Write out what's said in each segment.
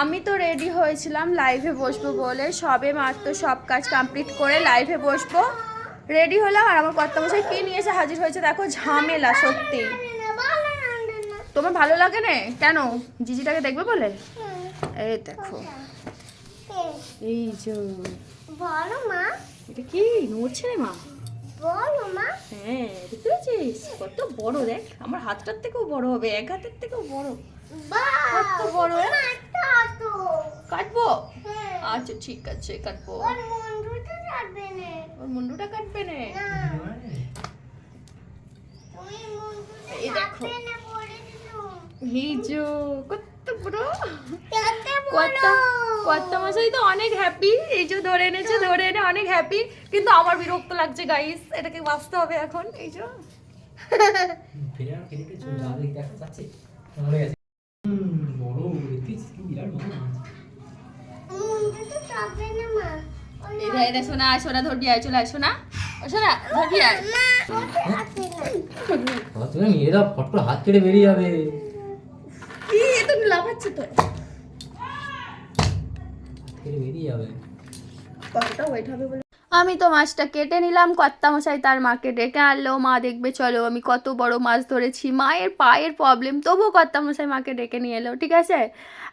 আমি তো রেডি হয়েছিলাম লাইভে বসবো বলে। সবে মাত্র সব কাজ কমপ্লিট করে লাইভে বসবো। রেডি হলাম আর আমার কর্তা মশাই কি নিয়ে এসে হাজির হয়েছে দেখো ঝামেলা সত্যি। তোমার ভালো লাগে না? কেন? জিজিটাকে দেখবে বলে? এই দেখো। এই যে। বলো মা। এটা কি? নড়ছে রে মা। বলো মা। হ্যাঁ দেখতে পেয়েছিস কত বড় দেখ। আমার হাতটার থেকেও বড় হবে এক হাতের থেকেও বড়। কত বড়? তো কাটবো? হ্যাঁ। আচ্ছা ঠিক আছে কাটবো। ওর মন্ডুটা যাবে না। ওর মুন্ডুটা কাটবে না? এই দেখো। হিজো কত বড়। কত কত মাসাই তো অনেক হ্যাপি এই যে ধরে এনেছে ধরে এনে অনেক হ্যাপি কিন্তু আমার বিরক্ত লাগছে গাইস এটাকে বাঁচতে হবে এখন। এই যে ফিরে আর ফিরে ফিরে চলে যাবে দেখা যাচ্ছে মরে গেছে হুম, বড় দেখছিস কি বিরাট বড় মাছ মন্ডুটা যাবে না মা এই ধারে শোনা শোনা ধরবি আয় চলে আয় শোনা ও ধরবি আয়। তুমি মেরে ফট করে হাত কেটে বেরিয়ে যাবে। কি এ তো লাফাচ্ছে তো। হাত কেটে বেরিয়ে যাবে। কতটা ওয়েট হবে বলে? আমি তো মাছটা কেটে নিলাম কর্তা মশাই তার মাকে ডেকে আনলো। মা দেখবে, চলো আমি কত বড় মাছ ধরেছি। মায়ের পায়ের প্রবলেম তবুও কর্তা মশাই মাকে ডেকে নিয়ে এলো, ঠিক আছে?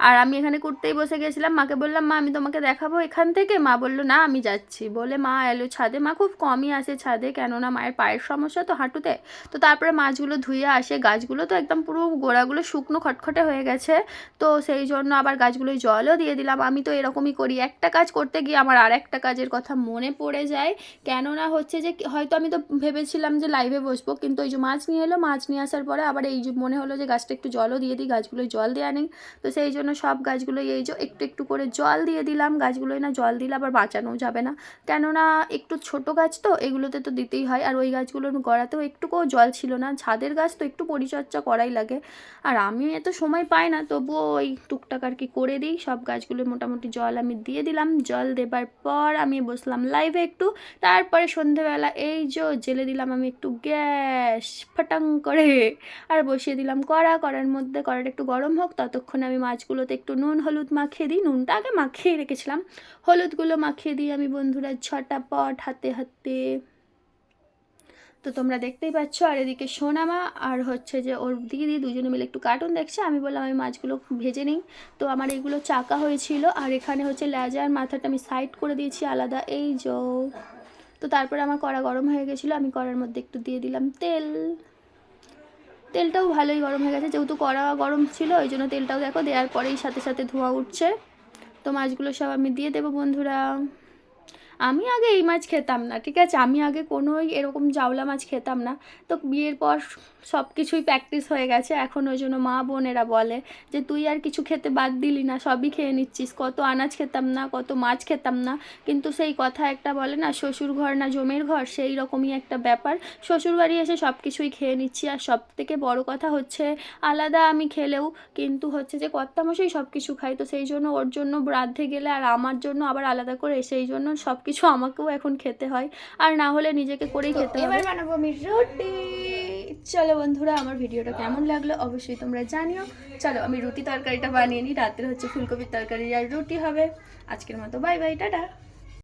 আর আমি এখানে করতেই বসে গেছিলাম, মাকে বললাম, মা, আমি তোমাকে দেখাবো এখান থেকে? মা বলল, না, আমি যাচ্ছি। বলে মা এলো ছাদে। মা খুব কমই আসে ছাদে, কেননা মায়ের পায়ের সমস্যা তো হাঁটুতে। তো তারপরে মাছগুলো ধুয়ে আসে। গাছগুলো তো একদম পুরো গোড়াগুলো শুকনো, খটখটে হয়ে গেছে। তো সেই জন্য আবার গাছগুলোয় জলও দিয়ে দিলাম। আমি তো এরকমই করি। একটা কাজ করতে গিয়ে আমার আর একটা কাজের কথা মনে পড়ে যায়। কেননা হচ্ছে যে হয়তো আমি তো ভেবেছিলাম যে লাইভে বসবো, কিন্তু ওই যে মাছ নিয়ে এলো, মাছ নিয়ে আসার পরে আবার এই যে মনে হলো যে গাছটা একটু জলও দিয়ে দিই, গাছগুলোয় জল দেওয়া নেই। তো সেই জন্য সব গাছগুলোই এই যে একটু একটু করে জল দিয়ে দিলাম, গাছগুলোয় না জল দিলে আবার বাঁচানোও যাবে না। কেননা একটু ছোট গাছ তো, এগুলোতে তো দিতেই হয়, আর ওই গাছগুলোর গোড়াতেও একটুকুও জল ছিল না। ছাদের গাছ তো একটু পরিচর্যা করাই লাগে। আর আমি এত সময় পাই না, তবুও ওই টুকটাক আর কি করে দিই। সব গাছগুলো মোটামুটি জল আমি দিয়ে দিলাম। জল দেবার পর আমি বসলাম লাইভে একটু। তারপরে সন্ধেবেলা এই যে জেলে দিলাম আমি একটু গ্যাস ফাটাং করে আর বসিয়ে দিলাম কড়া। কড়ার মধ্যে কড়াটা একটু গরম হোক, ততক্ষণে আমি মাছগুলোতে একটু নুন, হলুদ মাখিয়ে দিই। নুনটা আগে মাখিয়ে রেখেছিলাম। হলুদগুলো মাখিয়ে দিই আমি বন্ধুরা ছটা পট হাতে হাতে তো তোমরা দেখতেই পাচ্ছ, আর এদিকে সোনামা আর হচ্ছে যে ওর দিদি দুজনে মিলে একটু কার্টুন দেখছে। আমি বললাম, আমি মাছগুলো ভেজে নিই। তো আমার এগুলো চাকা হয়েছিল, আর এখানে হচ্ছে লেজা আর মাথাটা আমি সাইড করে দিয়েছি আলাদা। এই যো। তো তারপরে আমার কড়া গরম হয়ে গেছিল, আমি কড়ার মধ্যে একটু দিয়ে দিলাম তেল। তেলটাও ভালোই গরম হয়ে গেছে, যেহেতু কড়া গরম ছিল, ওই জন্য তেলটাও দেখো দেওয়ার পরেই সাথে সাথে ধোঁয়া উঠছে। তো মাছগুলো সব আমি দিয়ে দেবো বন্ধুরা। আমি আগে এই মাছ খেতাম না, ঠিক আছে? আমি আগে কোনোই এরকম জাওলা মাছ খেতাম না। তো বিয়ের পর সব কিছুই প্র্যাকটিস হয়ে গেছে। এখন ওই জন্য মা বোনেরা বলে যে, তুই আর কিছু খেতে বাদ দিলি না, সবই খেয়ে নিচ্ছিস। কত আনাজ খেতাম না, কত মাছ খেতাম না। কিন্তু সেই কথা একটা বলে না, শ্বশুর ঘর না জমের ঘর? সেই রকমই একটা ব্যাপার। শ্বশুর বাড়ি এসে সব কিছুই খেয়ে নিচ্ছি। আর সব থেকে বড় কথা হচ্ছে, আলাদা আমি খেলেও কিন্তু হচ্ছে যে, কর্তামশাই সব কিছু খাই তো সেই জন্য ওর জন্য রাঁধতে গেলে আর আমার জন্য আবার আলাদা করে, সেই জন্য সব কিছু আমাকেও এখন খেতে হয়। আর না হলে নিজেকে করেই খেতে হবে। এবার বানাবো আমি রুটি। চলো বন্ধুরা আমার ভিডিওটা কেমন লাগল অবশ্যই তোমরা জানিও। চলো আমি রুটি তরকারিটা বানিয়ে নিই। রাত্রে হচ্ছে ফুলকপির তরকারি আর রুটি হবে। আজকের মতো বাই বাই টাটা।